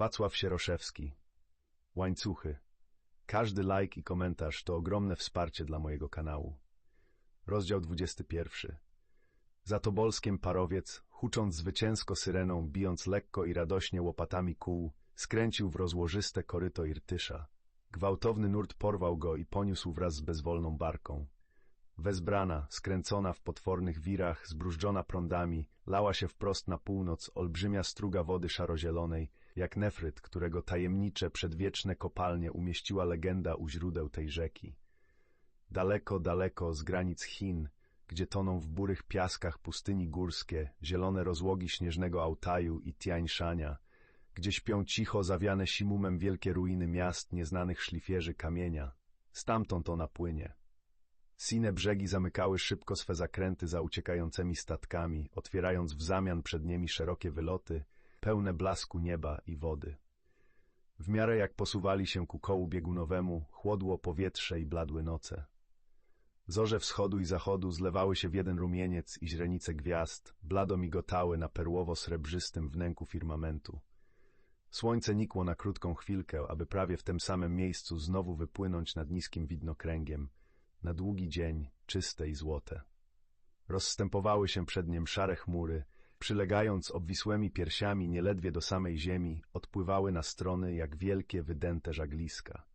Wacław Sieroszewski. Łańcuchy. Każdy like i komentarz to ogromne wsparcie dla mojego kanału. Rozdział 21. Za Tobolskiem parowiec, hucząc zwycięsko syreną, bijąc lekko i radośnie łopatami kół, skręcił w rozłożyste koryto Irtysza. Gwałtowny nurt porwał go i poniósł wraz z bezwolną barką. Wezbrana, skręcona w potwornych wirach, zbrużdżona prądami, lała się wprost na północ olbrzymia struga wody szarozielonej, jak nefryt, którego tajemnicze, przedwieczne kopalnie umieściła legenda u źródeł tej rzeki. Daleko, daleko z granic Chin, gdzie toną w burych piaskach pustyni górskie, zielone rozłogi śnieżnego Altaju i Tiańszania, gdzie śpią cicho zawiane simumem wielkie ruiny miast nieznanych szlifierzy kamienia. Stamtąd ona płynie. Sine brzegi zamykały szybko swe zakręty za uciekającymi statkami, otwierając w zamian przed nimi szerokie wyloty, pełne blasku nieba i wody. W miarę jak posuwali się ku kołu biegunowemu, chłodło powietrze i bladły noce. Zorze wschodu i zachodu zlewały się w jeden rumieniec i źrenice gwiazd, blado migotały na perłowo-srebrzystym wnęku firmamentu. Słońce nikło na krótką chwilkę, aby prawie w tym samym miejscu znowu wypłynąć nad niskim widnokręgiem, na długi dzień, czyste i złote. Rozstępowały się przed niem szare chmury, przylegając obwisłymi piersiami nieledwie do samej ziemi, odpływały na strony jak wielkie, wydęte żagliska.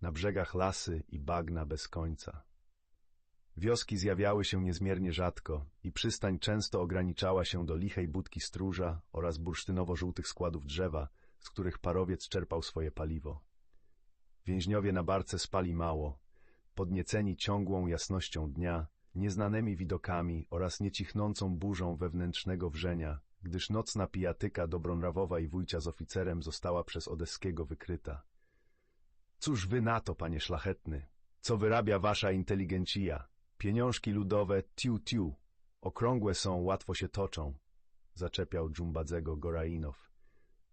Na brzegach lasy i bagna bez końca. Wioski zjawiały się niezmiernie rzadko i przystań często ograniczała się do lichej budki stróża oraz bursztynowo-żółtych składów drzewa, z których parowiec czerpał swoje paliwo. Więźniowie na barce spali mało, podnieceni ciągłą jasnością dnia, nieznanymi widokami oraz niecichnącą burzą wewnętrznego wrzenia, gdyż nocna pijatyka Dobronrawowa i wujcia z oficerem została przez Odeskiego wykryta. Cóż wy na to, panie szlachetny? Co wyrabia wasza inteligencja? Pieniążki ludowe tiu-tiu, okrągłe są, łatwo się toczą, zaczepiał Dżumbadzego Gorainow.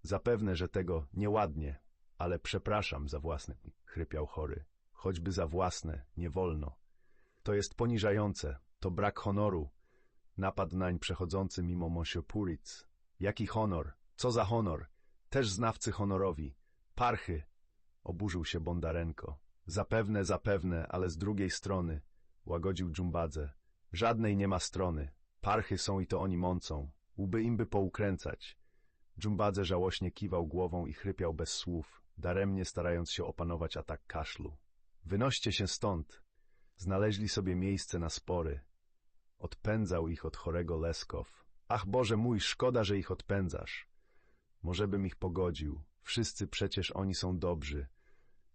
Zapewne, że tego nieładnie, ale przepraszam za własne, chrypiał chory. Choćby za własne, nie wolno. To jest poniżające, to brak honoru. Napadł nań przechodzący mimo Monsiopuric. Jaki honor? Co za honor? Też znawcy honorowi. Parchy! Oburzył się Bondarenko. Zapewne, zapewne, ale z drugiej strony, łagodził Dżumbadze. Żadnej nie ma strony. Parchy są i to oni mącą. Łby im by poukręcać. Dżumbadze żałośnie kiwał głową i chrypiał bez słów, daremnie starając się opanować atak kaszlu. Wynoście się stąd. Znaleźli sobie miejsce na spory. Odpędzał ich od chorego Leskow. Ach Boże mój, szkoda, że ich odpędzasz. Może bym ich pogodził. Wszyscy przecież oni są dobrzy.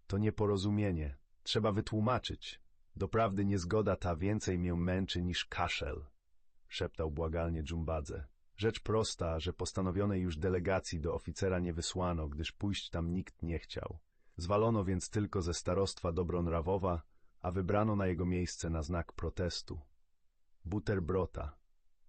To nieporozumienie. Trzeba wytłumaczyć. Doprawdy niezgoda ta więcej mię męczy niż kaszel, szeptał błagalnie Dżumbadze. Rzecz prosta, że postanowionej już delegacji do oficera nie wysłano, gdyż pójść tam nikt nie chciał. Zwalono więc tylko ze starostwa Dobronrawowa, a wybrano na jego miejsce na znak protestu. Buterbrota.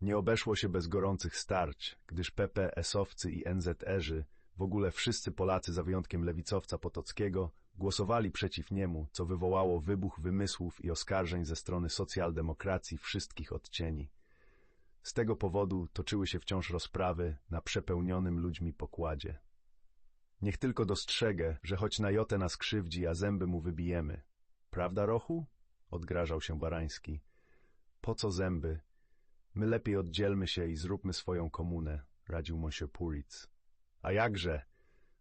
Nie obeszło się bez gorących starć, gdyż PPS-owcy i NZR-zy, w ogóle wszyscy Polacy za wyjątkiem lewicowca Potockiego, głosowali przeciw niemu, co wywołało wybuch wymysłów i oskarżeń ze strony socjaldemokracji wszystkich odcieni. Z tego powodu toczyły się wciąż rozprawy na przepełnionym ludźmi pokładzie. Niech tylko dostrzegę, że choć na jotę nas krzywdzi, a zęby mu wybijemy. Prawda, Rochu? Odgrażał się Barański. Po co zęby? My lepiej oddzielmy się i zróbmy swoją komunę, radził Monsieur Puric. A jakże?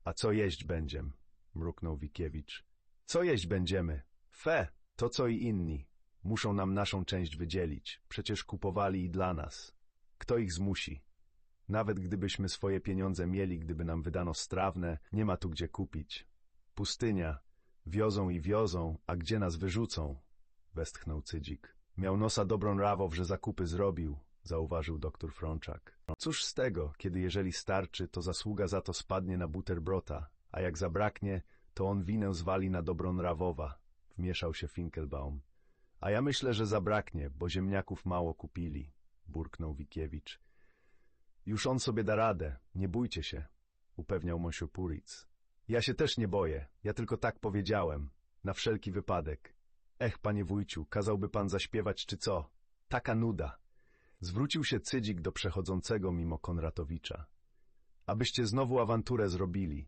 A co jeść będziem? mruknął Wikiewicz. Co jeść będziemy? Fe, to co i inni. Muszą nam naszą część wydzielić. Przecież kupowali i dla nas. Kto ich zmusi? Nawet gdybyśmy swoje pieniądze mieli, gdyby nam wydano strawne, nie ma tu gdzie kupić. Pustynia. Wiozą i wiozą, a gdzie nas wyrzucą? Westchnął Cydzik. Miał nosa dobrą rawow, że zakupy zrobił, zauważył doktor Frączak. Cóż z tego, kiedy jeżeli starczy, to zasługa za to spadnie na Butterbrota, a jak zabraknie, to on winę zwali na dobrą rawowa, wmieszał się Finkelbaum. A ja myślę, że zabraknie, bo ziemniaków mało kupili, burknął Wikiewicz. Już on sobie da radę, nie bójcie się, upewniał Puric. Ja się też nie boję, ja tylko tak powiedziałem, na wszelki wypadek. Ech, panie wujciu, kazałby pan zaśpiewać czy co? Taka nuda. Zwrócił się Cydzik do przechodzącego mimo Konratowicza. abyście znowu awanturę zrobili.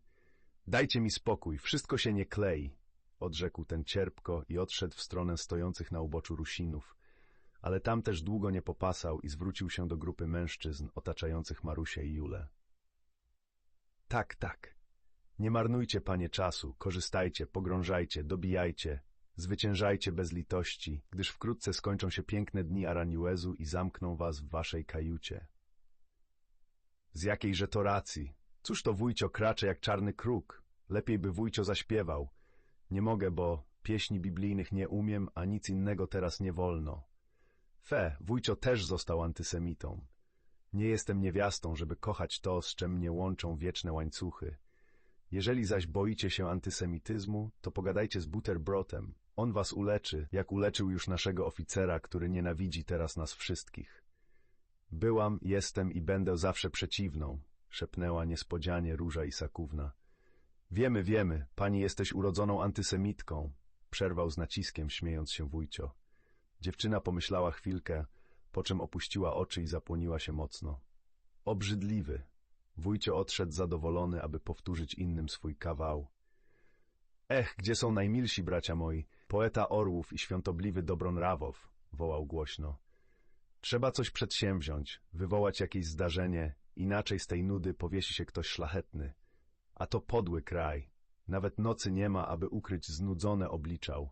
Dajcie mi spokój, wszystko się nie klei, odrzekł ten cierpko i odszedł w stronę stojących na uboczu Rusinów, ale tam też długo nie popasał i zwrócił się do grupy mężczyzn otaczających Marusię i Julę. Tak, tak. Nie marnujcie, panie, czasu, korzystajcie, pogrążajcie, dobijajcie, zwyciężajcie bez litości, gdyż wkrótce skończą się piękne dni Araniuezu i zamkną was w waszej kajucie. Z jakiejże to racji? Cóż to wujcio kracze jak czarny kruk? Lepiej by wujcio zaśpiewał. Nie mogę, bo pieśni biblijnych nie umiem, a nic innego teraz nie wolno. Fe, wujcio też został antysemitą. Nie jestem niewiastą, żeby kochać to, z czym mnie łączą wieczne łańcuchy. Jeżeli zaś boicie się antysemityzmu, to pogadajcie z Butterbrotem. On was uleczy, jak uleczył już naszego oficera, który nienawidzi teraz nas wszystkich. Byłam, jestem i będę zawsze przeciwną, szepnęła niespodzianie Róża Isakówna. Wiemy, wiemy, pani jesteś urodzoną antysemitką, przerwał z naciskiem, śmiejąc się wujcio. Dziewczyna pomyślała chwilkę, po czym opuściła oczy i zapłoniła się mocno. Obrzydliwy. Wujcio odszedł zadowolony, aby powtórzyć innym swój kawał. Ech, gdzie są najmilsi bracia moi, poeta orłów i świątobliwy Dobron Rawow, wołał głośno. Trzeba coś przedsięwziąć, wywołać jakieś zdarzenie, inaczej z tej nudy powiesi się ktoś szlachetny. A to podły kraj. Nawet nocy nie ma, aby ukryć znudzone obliczał.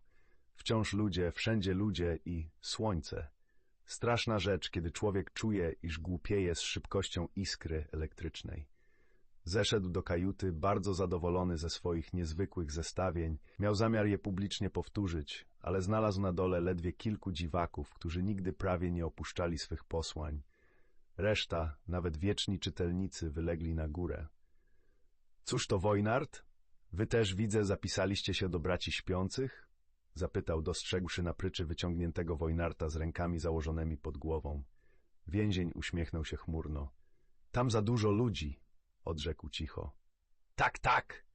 Wciąż ludzie, wszędzie ludzie i słońce. Straszna rzecz, kiedy człowiek czuje, iż głupieje z szybkością iskry elektrycznej. Zeszedł do kajuty, bardzo zadowolony ze swoich niezwykłych zestawień. Miał zamiar je publicznie powtórzyć, ale znalazł na dole ledwie kilku dziwaków, którzy nigdy prawie nie opuszczali swych posłań. Reszta, nawet wieczni czytelnicy, wylegli na górę. Cóż to, Wojnard? Wy też, widzę, zapisaliście się do braci śpiących? Zapytał, dostrzegłszy na pryczy wyciągniętego Wojnarta z rękami założonymi pod głową. Więzień uśmiechnął się chmurno. Tam za dużo ludzi, odrzekł cicho. Tak, tak.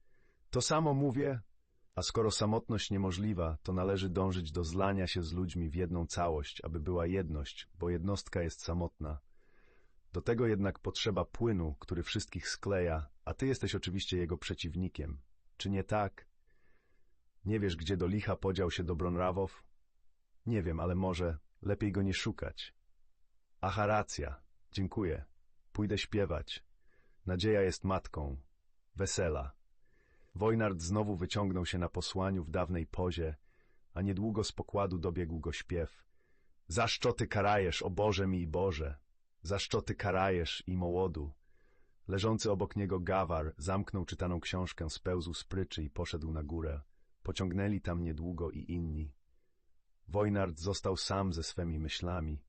To samo mówię. A skoro samotność niemożliwa, to należy dążyć do zlania się z ludźmi w jedną całość, aby była jedność, bo jednostka jest samotna. Do tego jednak potrzeba płynu, który wszystkich skleja, a ty jesteś oczywiście jego przeciwnikiem. Czy nie tak? Nie wiesz, gdzie do licha podział się Dobronrawow? Nie wiem, ale może lepiej go nie szukać. Aha, racja. Dziękuję. Pójdę śpiewać. Nadzieja jest matką. Wesela. Wojnard znowu wyciągnął się na posłaniu w dawnej pozie, a niedługo z pokładu dobiegł go śpiew. Zaszczoty karajesz, o Boże mi i Boże! Zaszczoty karajesz i mołodu! Leżący obok niego gawar zamknął czytaną książkę, spełzł z pryczy i poszedł na górę. Pociągnęli tam niedługo i inni. Wojnard został sam ze swemi myślami.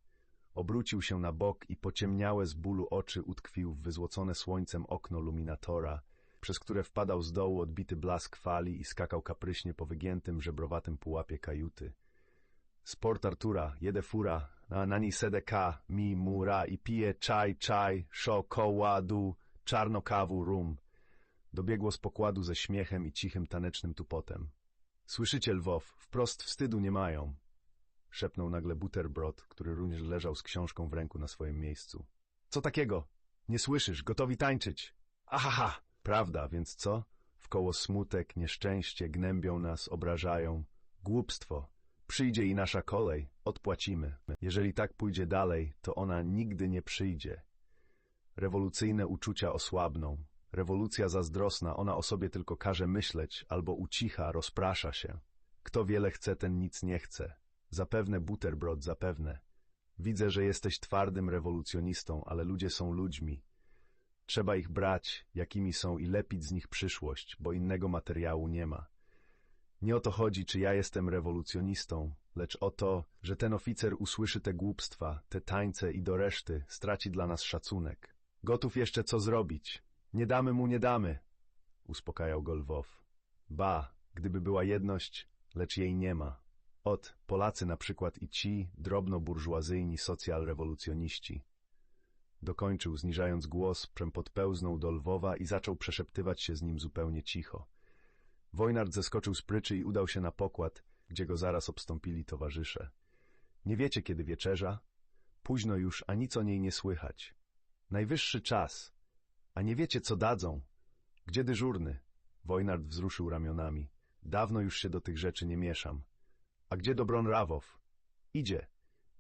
Obrócił się na bok i pociemniałe z bólu oczy utkwił w wyzłocone słońcem okno luminatora, przez które wpadał z dołu odbity blask fali i skakał kapryśnie po wygiętym, żebrowatym pułapie kajuty. Sport Artura, jede fura, na nani sedeka, mi mura i pije czaj, czaj, szo, koła, czarno kawu, rum. Dobiegło z pokładu ze śmiechem i cichym tanecznym tupotem. Słyszycie, Lwow, wprost wstydu nie mają. Szepnął nagle Butterbrot, który również leżał z książką w ręku na swoim miejscu. Co takiego? Nie słyszysz, gotowi tańczyć. Ahaha! Prawda, więc co? Wkoło smutek, nieszczęście gnębią nas, obrażają. Głupstwo. Przyjdzie i nasza kolej, odpłacimy. Jeżeli tak pójdzie dalej, to ona nigdy nie przyjdzie. Rewolucyjne uczucia osłabną. Rewolucja zazdrosna, ona o sobie tylko każe myśleć, albo ucicha, rozprasza się. Kto wiele chce, ten nic nie chce. Zapewne Butterbrot, zapewne. Widzę, że jesteś twardym rewolucjonistą, ale ludzie są ludźmi. Trzeba ich brać, jakimi są i lepić z nich przyszłość, bo innego materiału nie ma. Nie o to chodzi, czy ja jestem rewolucjonistą, lecz o to, że ten oficer usłyszy te głupstwa, te tańce i do reszty straci dla nas szacunek. Gotów jeszcze co zrobić? Nie damy mu, nie damy, uspokajał go Lwow. Ba, gdyby była jedność, lecz jej nie ma. Ot, Polacy na przykład i ci drobnoburżuazyjni socjalrewolucjoniści. Dokończył, zniżając głos, przem podpełznął do Lwowa i zaczął przeszeptywać się z nim zupełnie cicho. Wojnard zeskoczył z pryczy i udał się na pokład, gdzie go zaraz obstąpili towarzysze. Nie wiecie, kiedy wieczerza? Późno już, a nic o niej nie słychać. Najwyższy czas. A nie wiecie, co dadzą. Gdzie dyżurny? Wojnard wzruszył ramionami. Dawno już się do tych rzeczy nie mieszam. A gdzie Dobron Rawow? Idzie.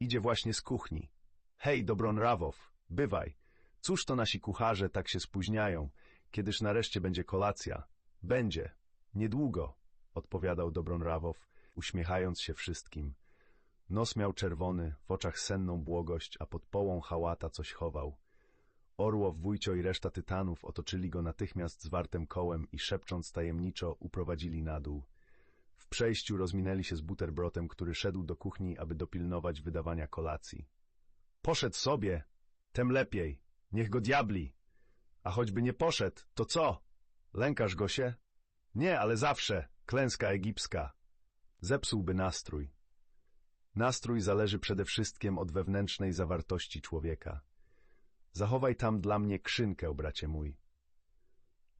Idzie właśnie z kuchni. Hej, Dobron Rawow, bywaj. Cóż to nasi kucharze tak się spóźniają? Kiedyż nareszcie będzie kolacja? Będzie. Niedługo, odpowiadał Dobron Rawow, uśmiechając się wszystkim. Nos miał czerwony, w oczach senną błogość, a pod połą hałata coś chował. Orłow, Wójcio i reszta tytanów otoczyli go natychmiast zwartym kołem i szepcząc tajemniczo uprowadzili na dół. W przejściu rozminęli się z buterbrotem, który szedł do kuchni, aby dopilnować wydawania kolacji. Poszedł sobie, tem lepiej, niech go diabli. A choćby nie poszedł, to co? Lękasz go się? Nie, ale zawsze, klęska egipska. Zepsułby nastrój. Nastrój zależy przede wszystkim od wewnętrznej zawartości człowieka. Zachowaj tam dla mnie krzynkę, bracie mój.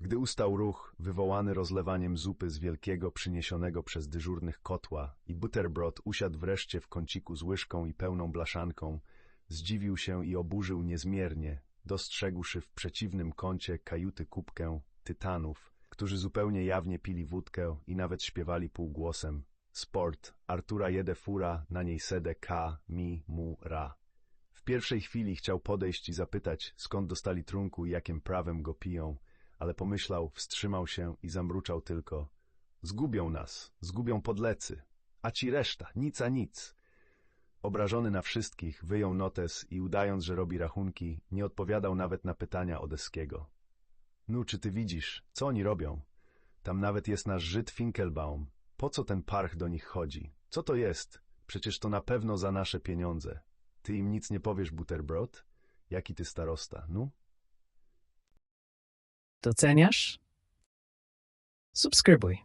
Gdy ustał ruch, wywołany rozlewaniem zupy z wielkiego przyniesionego przez dyżurnych kotła i butterbrot usiadł wreszcie w kąciku z łyżką i pełną blaszanką, zdziwił się i oburzył niezmiernie, dostrzegłszy w przeciwnym kącie kajuty kubkę tytanów, którzy zupełnie jawnie pili wódkę i nawet śpiewali półgłosem. Sport, Artura jede fura, na niej sede ka, mi, mu, ra. W pierwszej chwili chciał podejść i zapytać, skąd dostali trunku i jakim prawem go piją, ale pomyślał, wstrzymał się i zamruczał tylko. Zgubią nas, zgubią podlecy, a ci reszta, nic a nic. Obrażony na wszystkich, wyjął notes i udając, że robi rachunki, nie odpowiadał nawet na pytania Odeskiego. Nu, czy ty widzisz, co oni robią? Tam nawet jest nasz Żyd Finkelbaum. Po co ten parch do nich chodzi? Co to jest? Przecież to na pewno za nasze pieniądze. Ty im nic nie powiesz, Butterbrot? Jaki ty starosta, no? Doceniasz? Subskrybuj.